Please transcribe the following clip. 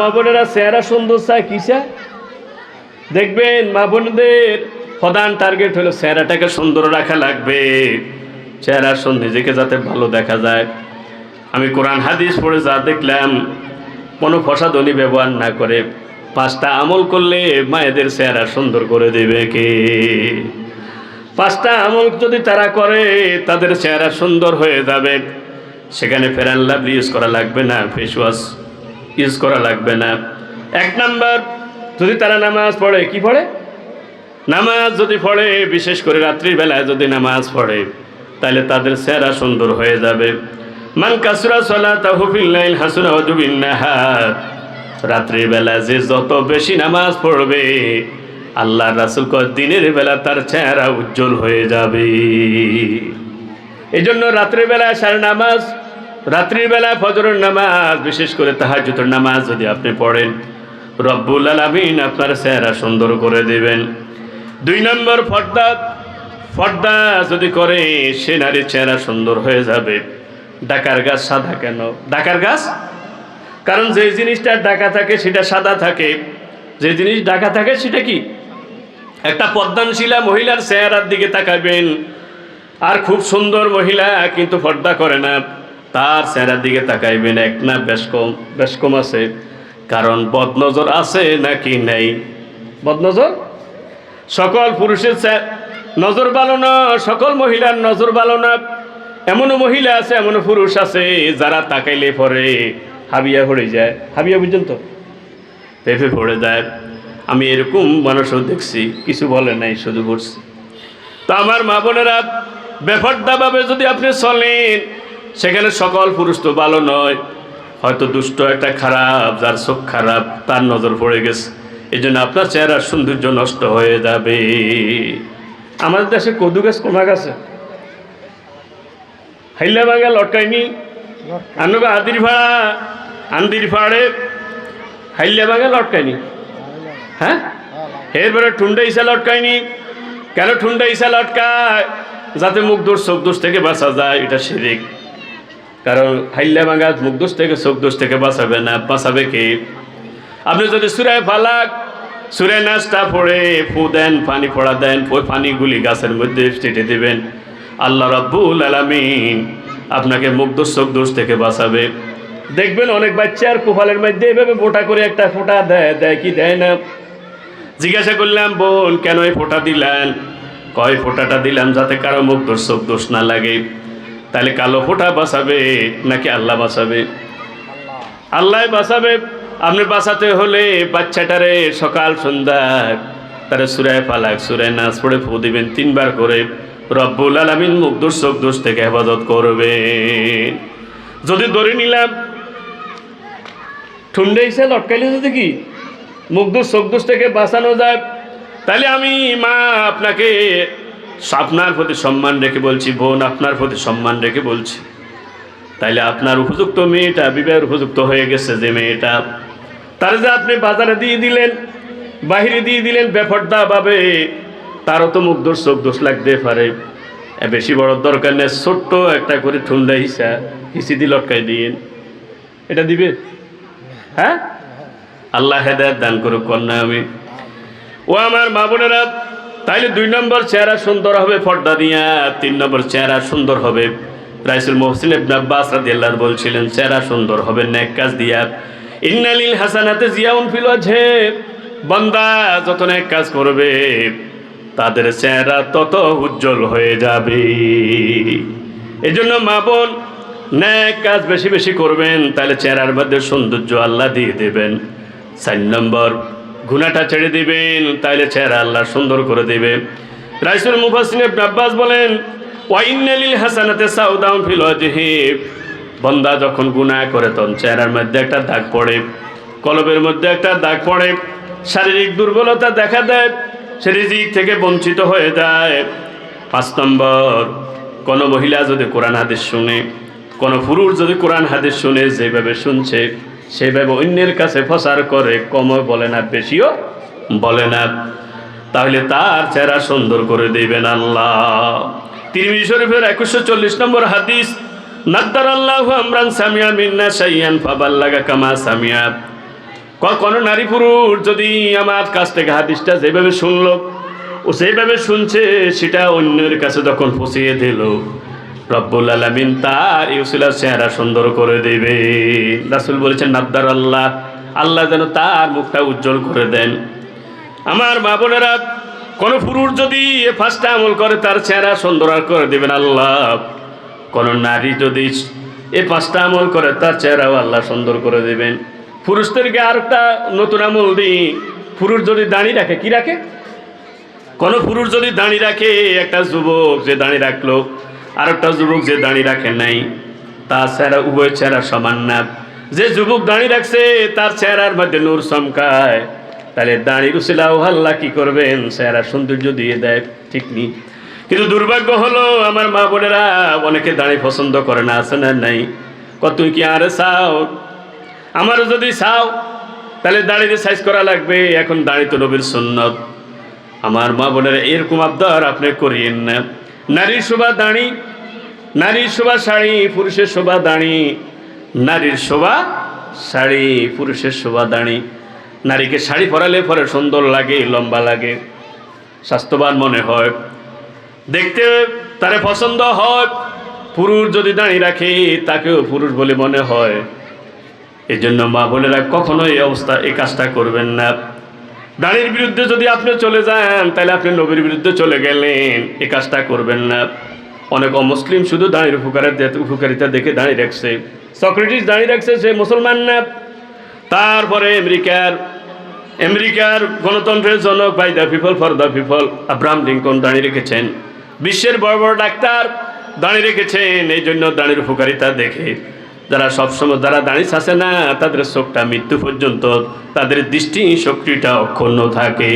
মা বোনেরা চেহারা সুন্দর চায়, কি চায়? দেখবেন মা বোনদের প্রধান টার্গেট হলো চেহারাটাকে সুন্দর রাখা লাগবে। চেহারা সুন্দর নিজেকে যাতে ভালো দেখা যায়। আমি কোরআন, হাদিস পড়ে যা দেখলাম, কোনো ফসাদনি ব্যবহার না করে পাঁচটা আমল করলে মায়েদের চেহারা সুন্দর করে দেবে কে? পাঁচটা আমল যদি তারা করে, তাদের চেহারা সুন্দর হয়ে যাবে। সেখানে ফেরান লাভ ইউজ করা লাগবে না ফেস ওয়াশ ইউজ করা লাগবে না। এক নাম্বার, যদি তারা নামাজ পড়ে, কি পড়ে? নামাজ যদি পড়ে, বিশেষ করে রাত্রিবেলায় যদি নামাজ পড়ে, তাহলে তাদের চেহারা সুন্দর হয়ে যাবে। মান কাসুরা সলা তাহুফিল্লাইল হাসুনা ওয়াজুবিন্নাহার রাত্রিবেলা যে যত বেশি নামাজ পড়বে আল্লাহ রাসুল দিনের বেলা তার চেহারা উজ্জ্বল হয়ে যাবে। এই জন্য রাত্রিবেলায় সারা নামাজ রাত্রিবেলায় ফজরের নামাজ, বিশেষ করে তাহাজুতের নামাজ যদি আপনি পড়েন, রব্বুল আলমিন আপনার চেহারা সুন্দর করে দেবেন। দুই নম্বর ফর্দা ফর্দা যদি করে, সে নারীর চেহারা সুন্দর হয়ে যাবে। ডাকার গাছ সাদা কেন? ডাকার গাছ? কারণ যে জিনিসটা ডাকা থাকে, সেটা সাদা থাকে। যে জিনিস ডাকা থাকে, সেটা কি? একটা পদ্মানশীলা মহিলার চেহারার দিকে তাকাবেন। আর খুব সুন্দর মহিলা কিন্তু পর্দা করে না। তার চেহারার দিকে তাকাইবেন এক না বেশ কম বেশ কম আছে। কারণ বদনজর আছে নাকি নেই? বদনজর? সকল পুরুষের নজর ভালো না, সকল মহিলার নজর ভালো না। এমনও মহিলা আছে, এমনও পুরুষ আছে, যারা তাকাইলে পরে হাবিয়া পড়ে যায়। হাবিয়া বুঝছেন তো? পেঁপে পড়ে যায়। আমি এরকম মানুষও দেখছি, কিছু বলে নাই, শুধু করছি তো আমার মা বোনেরা, বেফর্দাভাবে যদি আপনি চলেন সেখানে সকল পুরুষ তো ভালো নয়। হয়তো দুষ্ট একটা খারাপ, যার চোখ খারাপ, তার নজর পড়ে গেছে। এই জন্য আপনার চেহারার সৌন্দর্য নষ্ট হয়ে যাবে। আমাদের দেশে কদু গাছ কমা গেছে হাইলা বাঙ্গা লটকায়নি? আনগো আদির ভাড়া আন্দির ফাড়ে হাইলা বাঙ্গা লটকায়নি? হ্যাঁ? এরপরে ঠুন্ডা ইসা লটকায়নি। কেন ঠুন্ডা ইসা লটকায়? যাতে মুখ দোষ, চোখ দোষ থেকে বাঁচা যায়, এটা শিরিক কারণ হাইল্লা ভাঙা মুখ দোষ থেকে, চোখ দোষ থেকে বাঁচাবে না, বাঁচাবে কে? আপনি যদি সুরায় ফালাক সুরে নাচটা পড়ে, ফু দেন, পানি পড়া দেন, ওই পানিগুলি গাছের মধ্যে ছেটে দেবেন। আল্লাহ রাব্বুল আলামিন আপনাকে মুখ দোষ, চোখ দোষ থেকে বাঁচাবে। দেখবেন অনেক বাচ্চার কোফালের মধ্যে এভাবে ফোটা করে একটা ফোঁটা দেয় দেয় কি দেয় না? জিজ্ঞাসা করলাম, বোন, কেন এই ফোঁটা দিলেন? কয় ফোঁটাটা দিলাম যাতে কারও মুখ দোষ, চোখ দোষ না লাগে? তাহলে কালো ফোঁটা বাঁচাবে নাকি আল্লাহ বাঁচাবে? আল্লাহ বাঁচাবে। আপনি বাঁচাতে হলে বাচ্চাটারে সকাল, সন্ধ্যা, তারে সুরায় পালাক সুরায় নাচ পড়ে ফু দিবেন তিনবার করে। রব্বুল আলমিন মুখ দোষ, চোখ দোষ থেকে হেফাজত করবে। যদি ধরে নিলাম, ঠুন্ডে হিসে লটকাইলে যদি কি? মুখ দোষ, চোখ দোষ থেকে বাঁচানো যায়। তাহলে আমি মা আপনাকে আপনার প্রতি সম্মান রেখে বলছি, বোন, আপনার প্রতি সম্মান রেখে বলছি। তাইলে আপনার উপযুক্ত মেয়েটা, বিবাহের উপযুক্ত হয়ে গেছে যে মেয়েটা। তার যে আপনি বাজারে দিয়ে দিলেন, বাহিরে দিয়ে দিলেন বেফর্দা ভাবে তারও তো মুখ দোষ, চোখ দোষ লাগতে পারে। বেশি বড় দরকার নেই, ছোট্ট একটা করে ঠুন্ডা হিসা, হিসি দিয়ে লটকাই দিয়েন। এটা দিবে? হ্যাঁ? আল্লাহ হেদায়ত দান করুক কন্যা আমি। ও আমার মা বোনেরা তাইলে দুই নম্বর চেহারা সুন্দর হবে পর্দা দিয়া, তিন নম্বর চেহারা সুন্দর হবে। রাইসুল মোহসিন আব্বাস রাদিয়াল্লাহু বলছিলেন, চেহারা সুন্দর হবে নেক কাজ দিয়া। ইন্নালিল হাসানাতে জিয়াউন ফিল ওয়াজহে, বান্দা যত নেক কাজ করবে, তাদের চেহারা তত উজ্জ্বল হয়ে যাবে। এই জন্য মা বোন ন্যাক কাজ বেশি বেশি করবেন তাহলে চেহারার মধ্যে সৌন্দর্য আল্লাহ দিয়ে দেবেন। চার নম্বর গুনাটা ছেড়ে দিবেন তাহলে চেহারা আল্লাহ সুন্দর করে দেবে। রাইসুল মুফাসিন আব্বাস বলেন ওয়াইনালিল হাসানাতে সাউদাম ফিল ওয়াজহি। বন্দা যখন গুনাহ করে, তখন চেহারার মধ্যে একটা দাগ পড়ে, কলবের মধ্যে একটা দাগ পড়ে। শারীরিক দুর্বলতা দেখা দেয়, সে রিজিক থেকে বঞ্চিত হয়ে যায়। পাঁচ নম্বর, কোনো মহিলা যদি কোরআন হাদিস শুনে, কোনো পুরুষ যদি কোরআন হাদিস শুনে, যেভাবে শুনছে সেভাবে অন্যের কাছে ফসার করে, কমও বলে না, বেশিও বলে না। তাহলে তার চেহারা সুন্দর করে দিবেন আল্লাহ। তিরমিজি শরীফের একুশশো চল্লিশ নম্বর হাদিস নাদ্দার আল্লাহ আমরান সামিয়া মিন্না সাইয়ান ফাবাল্লাগা কামা সামিয়া। কোনো নারী পুরুষ যদি আমার কাছ থেকে হাদিসটা যেভাবে শুনলো, ও সেইভাবে শুনছে, সেটা অন্যের কাছে যখন পৌঁছিয়ে দিল রব্বুল আলমিন তার ইউসিলার চেহারা সুন্দর করে দেবে। রাসুল বলেছেন, নাদ্দার আল্লাহ আল্লাহ যেন তার মুখটা উজ্জ্বল করে দেন। আমার মা বোনেরা, কোনো পুরুষ যদি এ ফার্স্টটা আমল করে, তার চেহারা সুন্দর করে দেবেন আল্লাহ। কোনো নারী যদি এ পাঁচটা আমল করে, তার চেহারাও আল্লাহ সুন্দর করে দেবেন। পুরুষদেরকে আর একটা নতুন আমল দিই। পুরুষ যদি দাঁড়িয়ে রাখে, কি রাখে? কোনো পুরুষ যদি দাঁড়িয়ে রাখে, একটা যুবক যে দাঁড়িয়ে রাখল আর একটা যুবক যে দাঁড়িয়ে রাখে নাই, তার চেহারা উভয় চেহারা সমান না। যে যুবক দাঁড়িয়ে রাখছে, তার চেহারার মধ্যে নূর চমকায়। তাহলে দাঁড়িয়ে রুসিলাও হাল্লা কি করবেন? চেহারা সৌন্দর্য দিয়ে দেয়, ঠিক নেই কিন্তু দুর্ভাগ্য হলো, আমার মা বোনেরা অনেকে দাঁড়িয়ে পছন্দ করে না, আছে না নাই? কত কি আরে চাও? আমারও যদি চাও, তাহলে দাঁড়িয়ে সাইজ করা লাগবে। এখন দাঁড়িয়ে তো নবীর সুন্নত। আমার মা বোনেরা এরকম আবদার আপনি করিয়েন না। নারীর শোভা দাঁড়ি। নারীর শোভা শাড়ি, পুরুষের শোভা দাঁড়ি। নারীর শোভা শাড়ি, পুরুষের শোভা দাঁড়ি। নারীকে শাড়ি পরালে পরে সুন্দর লাগে, লম্বা লাগে। স্বাস্থ্যবান মনে হয়। দেখতে তারে পছন্দ হয়। পুরুষ যদি দাঁড়িয়ে রাখে, তাকেও পুরুষ বলে মনে হয়। এই জন্য মা বোনেরা কখনো এই অবস্থা এই কাজটা করবেন না। দাঁড়ির বিরুদ্ধে যদি আপনি চলে যান, তাহলে আপনি নবীর বিরুদ্ধে চলে গেলেন। এই কাজটা করবেন না। অনেক অমুসলিম শুধু দাঁড়ির উপকারের উপকারিতা দেখে দাঁড়িয়ে রাখছে। সক্রেটিস দাঁড়িয়ে রাখছে সে মুসলমান না। তারপরে আমেরিকার আমেরিকার গণতন্ত্রের জনক by the people for the people Abraham Lincoln দাঁড়িয়ে রেখেছেন। বিশ্বের বড় বড় ডাক্তার দাঁড়িয়ে রেখেছেন। এই জন্য দাঁড়ির উপকারিতা দেখে। যারা সবসময় যারা দাঁড়িয়ে আসে না, তাদের শোকটা মৃত্যু পর্যন্ত, তাদের দৃষ্টি শক্তিটা অক্ষুণ্ণ থাকে।